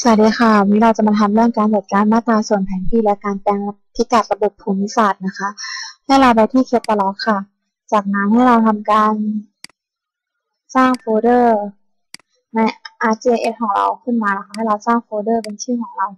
สวัสดีค่ะ วันนี้เราจะมาทำเรื่องการจัดการมาตราส่วนแผนที่และการแปลงพิกัดระบบภูมิศาสตร์นะคะ ให้เราไปที่เคตาล็อกค่ะ จากนั้นให้เราทำการสร้างโฟลเดอร์ใน RJS ของเราขึ้นมานะคะให้เราสร้างโฟลเดอร์เป็นชื่อของเรา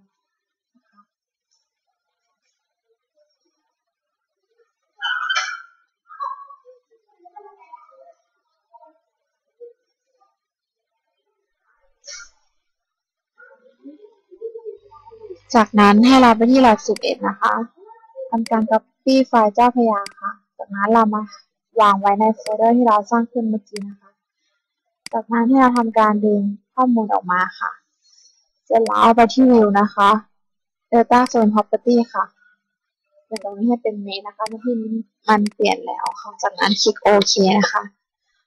จากนั้นให้เราไปที่หลัก11นะคะทำการ copy ไฟล์เจ้าพยาค่ะ จากนั้นเรามาวางไว้ในโฟลเดอร์ที่เราสร้างขึ้นเมื่อกี้นะคะ จากนั้นให้เราทำการดึงข้อมูลออกมาค่ะ เสร็จแล้วเอาไปที่ view นะคะ data zone property ค่ะเปลี่ยนตรงนี้ให้เป็นเมนนะคะที่มันเปลี่ยนแล้วค่ะ จากนั้นคลิกโอเคนะคะ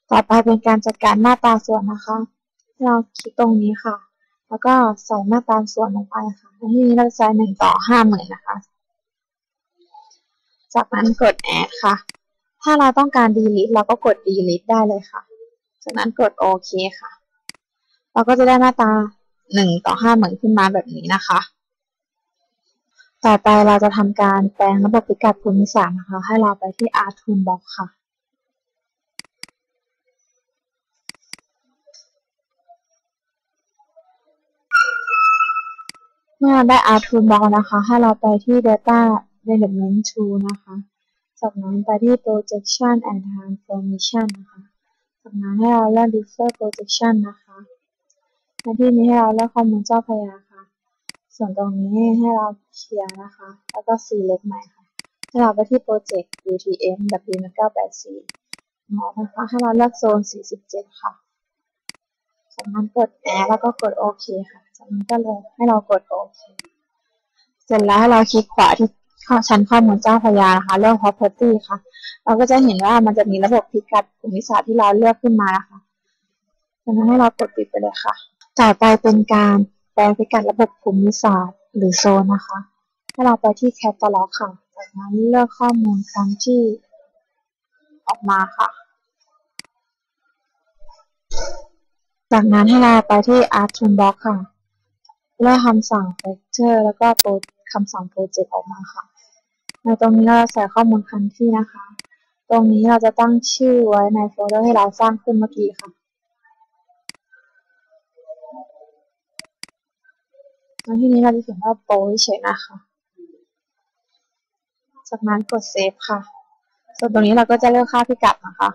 ต่อไปเป็นการจัดการมาตาส่วนนะคะ เราคลิกตรงนี้ค่ะ แล้วก็ใส่มาตราส่วนลงไปค่ะที่นี้เราจะใส่หนึ่งต่อห้าหมื่นนะคะ จากนั้นกด add ค่ะ ถ้าเราต้องการ delete เราก็กด delete ได้เลยค่ะ จากนั้นกดโอเคค่ะ เราก็จะได้มาตราหนึ่งต่อห้าหมื่นขึ้นมาแบบนี้นะคะ ต่อไปเราจะทำการแปลงระบบพิกัดภูมิศาสตร์นะคะ ให้เราไปที่ Art Toolbox ค่ะ เมื่อได้ Art Toolbox นะคะ ให้เราไปที่ Data Development Tool นะคะ จากนั้นไปที่ Projection and Transformation นะคะ จากนั้นให้เราเลือก Differ Projection นะคะในที่นี้ให้เราเลือกข้อมูลเจ้าพยาค่ะ ส่วนตรงนี้ให้เราเคลียร์นะคะ แล้วก็ Select ใหม่ค่ะ ให้เราไปที่ Project UTM W1984 นะคะให้เราเลือกโซน 47 ค่ะ จากนั้นกด Add แล้วก็กดโอเคค่ะ มันก็เลยให้เรากดโอเค เสร็จแล้วให้เราคลิกขวาที่ชั้นข้อมูลเจ้าพยานะคะเลือก property ค่ะ เราก็จะเห็นว่ามันจะมีระบบพิกัดภูมิศาสตร์ที่เราเลือกขึ้นมานะคะจากนั้นให้เรากดปิดไปเลยค่ะ ต่อไปเป็นการแปลพิกัดระบบภูมิศาสตร์หรือโซนนะคะ ให้เราไปที่ catalog ค่ะ จากนั้นเลือกข้อมูลครั้งที่ออกมาค่ะ จากนั้นให้เราไปที่ Art Toolbox ค่ะ ลือกคำสั่ง Factor แล้วก็คำสั่ง Project ออกมาค่ะ ในตรงนี้เราใส่ข้อมูลครั้งที่นะคะ ตรงนี้เราจะตั้งชื่อไว้ในโฟลเดอร์ที่เราสร้างขึ้นเมื่อกี้ค่ะในที่นี้เราจะเขียนว่าโปรเฉยนะคะ จากนั้นกดเซฟค่ะ ส่วนตรงนี้เราก็จะเลือกค่าพิกัดนะคะ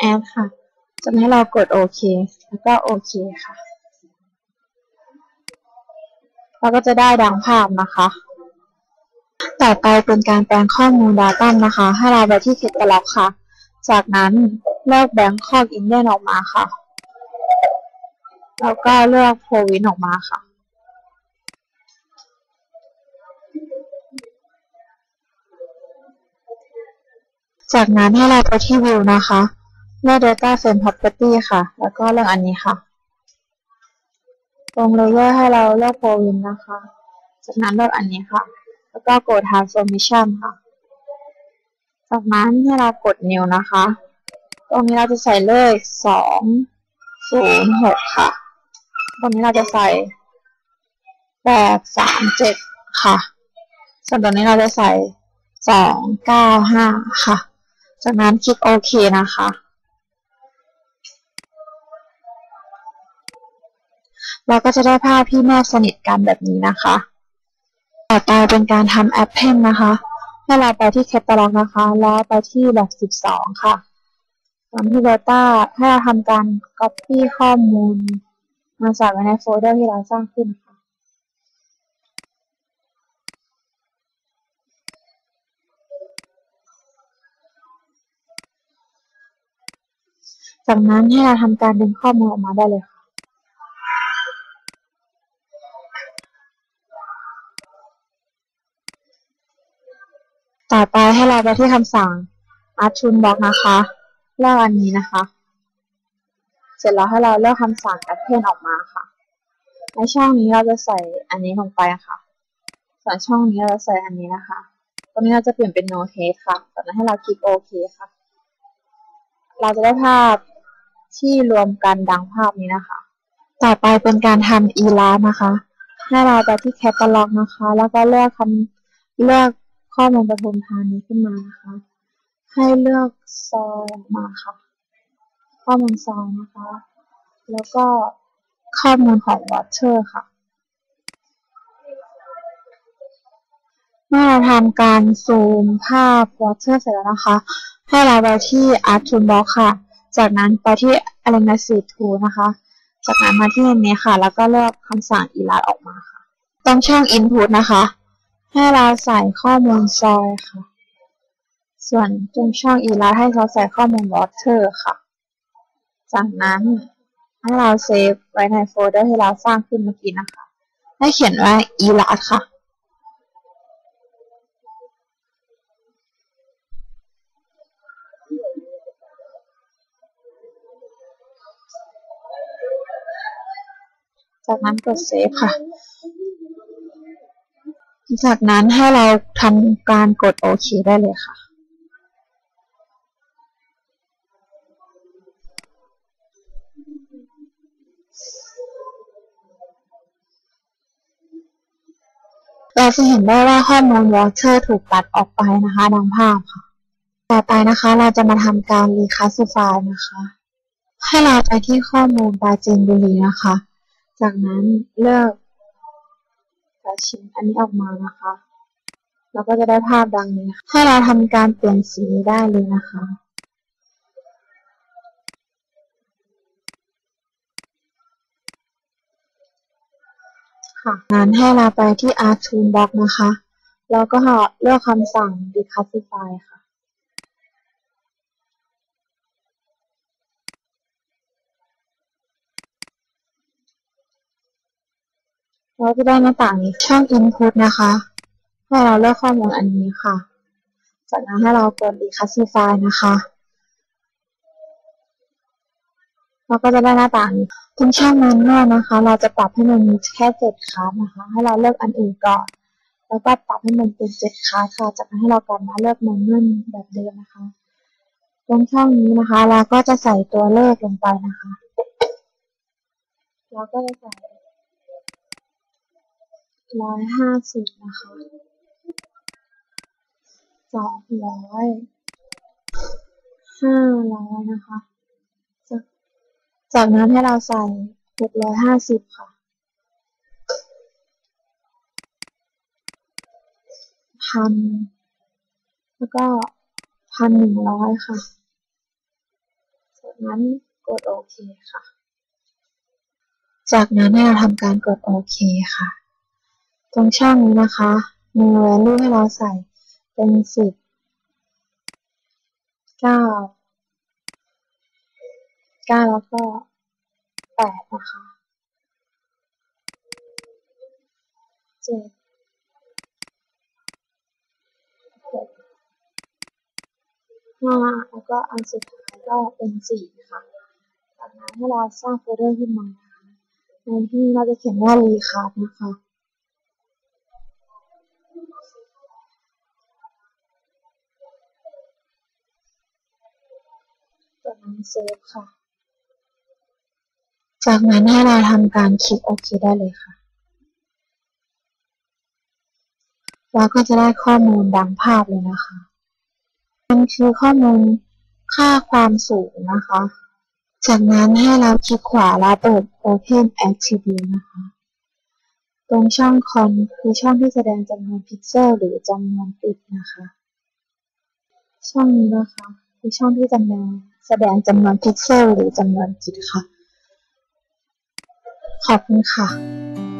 แอดค่ะจากนั้เรากดโอเค แล้วก็โอเคค่ะ เราก็จะได้ดังภาพนะคะ ต่อไปเป็นการแปลงข้อมูล Data นะคะ ให้เราไปที่ Catalog ค่ะ จากนั้นเลือก Bangkok Indian ออกมาค่ะ แล้วก็เลือก Province ออกมาค่ะจากนั้นให้เราไปที่ View นะคะ เลือก Data Frame Property ค่ะ แล้วก็เลือกอันนี้ค่ะ ตรง Layer ให้เราเลือก Province นะคะ จากนั้นเลือกอันนี้ค่ะ แล้วก็กด Transformation ค่ะ จากนั้นให้เรากด New นะคะ ตรงนี้เราจะใส่เลขสองศูนย์หกค่ะ ตรงนี้เราจะใส่แปดสามเจ็ดค่ะ ส่วนตรงนี้เราจะใส่สองเก้าห้าค่ะ จากนั้นคลิกโอเคนะคะ เราก็จะได้ภาพที่แนบสนิทกันแบบนี้นะคะ ต่อไปเป็นการทำแอปเพนนะคะให้เราไปที่แคตตาล็อกนะคะ แล้วไปที่แบบ12 ค่ะตามที่ Data ให้เราทำการ Copy ข้อมูลมาใส่ไว้ในโฟลเดอร์ที่เราสร้างขึ้นค่ะจากนั้นให้เราทำการดึงข้อมูลออกมาได้เลยค่ะ ต่อไปให้เราไปที่คำสั่ง Art Toolbox นะคะเลือกอันนี้นะคะ เสร็จแล้วให้เราเลือกคำสั่ง Append ออกมาค่ะ ในช่องนี้เราจะใส่อันนี้ลงไปค่ะ ส่วนช่องนี้เราใส่อันนี้นะคะกรงนี้เราจะเปลี่ยนเป็น no text ค่ะจากนั้นให้เราคลิกโอเคค่ะ เราจะได้ภาพที่รวมกันดังภาพนี้นะคะ ต่อไปเป็นการทำ e l a นะคะ ให้เราไปที่แคตตาล็อกนะคะ แล้วก็เลือกคำเลือก ข้อมูลปฐุมธานีขึ้นมานะคะ ให้เลือกซอยมาค่ะ ข้อมูลซอยนะคะ แล้วก็ข้อมูลของ water ค่ะ เมื่อเราทำการซูมภาพ water เสร็จแล้วนะคะ ให้เราไปที่ art toolbox ค่ะ จากนั้นไปที่ alignment tool นะคะจากนั้นมาที่นี้ค่ะ แล้วก็เลือกคำสั่ง elat ออกมาค่ะ ตรงช่อง input นะคะ ให้เราใส่ข้อมูลซอยค่ะ ส่วนตรงช่อง elat ให้เราใส่ข้อมูล water ค่ะ จากนั้นให้เราเซฟไว้ในโฟลเดอร์ที่เราสร้างขึ้นเมื่อกี้นะคะ ให้เขียนว่า elat ค่ะ จากนั้นกดเซฟค่ะ จากนั้นให้เราทำการกดโอเคได้เลยค่ะ เราจะเห็นได้ว่าข้อมูล water ถูกตัดออกไปนะคะดังภาพค่ะ ต่อไปนะคะเราจะมาทำการ reclassify นะคะ ให้เราไปที่ข้อมูลปาจีนบุรีนะคะ จากนั้นเลือก จะชิ้นอันนี้ออกมานะคะ เราก็จะได้ภาพดังนี้ ให้เราทำการเปลี่ยนสีได้เลยนะคะค่ะงั้นให้เราไปที่ Art Toolbox นะคะ แล้วก็เลือกคำสั่ง Declassify ค่ะ เราจะได้หน้าต่างนี้ช่อง Input นะคะ ให้เราเลือกข้อมูลอันนี้ค่ะ จากนั้นให้เรากด Declassify นะคะเราก็จะได้หน้าต่างนี้ตรงช่องนั้นนนะคะ เราจะปรับให้มันมีแค่เจ็ดคาร์ดนะคะ ให้เราเลือกอันอื่นก่อน แล้วก็ปรับให้มันเป็นเจ็ดคาร์ดค่ะ จากนั้นให้เรากลับมาเลือกแมนนวลแบบเดิมนะคะ ตรงช่องนี้นะคะ เราก็จะใส่ตัวเลขลงไปนะคะ เราก็จะใส่ ร้อยห้าสิบนะคะสองร้อยห้าร้อยนะคะจากจากนั้นให้เราใส่หกร้อยห้าสิบค่ะ พัน แล้วก็พันหนึ่งร้อยค่ะ จากนั้นกดโอเคค่ะ จากนั้นให้เราทำการกดโอเคค่ะ ตรงช่องนี้นะคะมี value ให้เราใส่เป็นสิบเก้าเก้าแล้วก็แปดนะคะเจ็ดหกห้าแล้วก็อันสุดท้ายก็เป็นสี่ค่ะจากนั้นให้เราสร้างโฟลเดอร์ขึ้นมานะคะในที่เราจะเขียนว่า recard นะคะ จากนั้นเซฟค่ะ จากนั้นให้เราทำการคลิกโอเคได้เลยค่ะ เราก็จะได้ข้อมูลดังภาพเลยนะคะ มันคือข้อมูลค่าความสูงนะคะ จากนั้นให้เราคลิกขวาแล้วเปิด Open Attribute นะคะ ตรงช่องคอนคือช่องที่แสดงจำนวนพิกเซลหรือจำนวนปิดนะคะ ช่องนี้นะคะคือช่องที่จำนวน แสดงจำนวนพิกเซลหรือจำนวนจิตค่ะ ขอบคุณค่ะ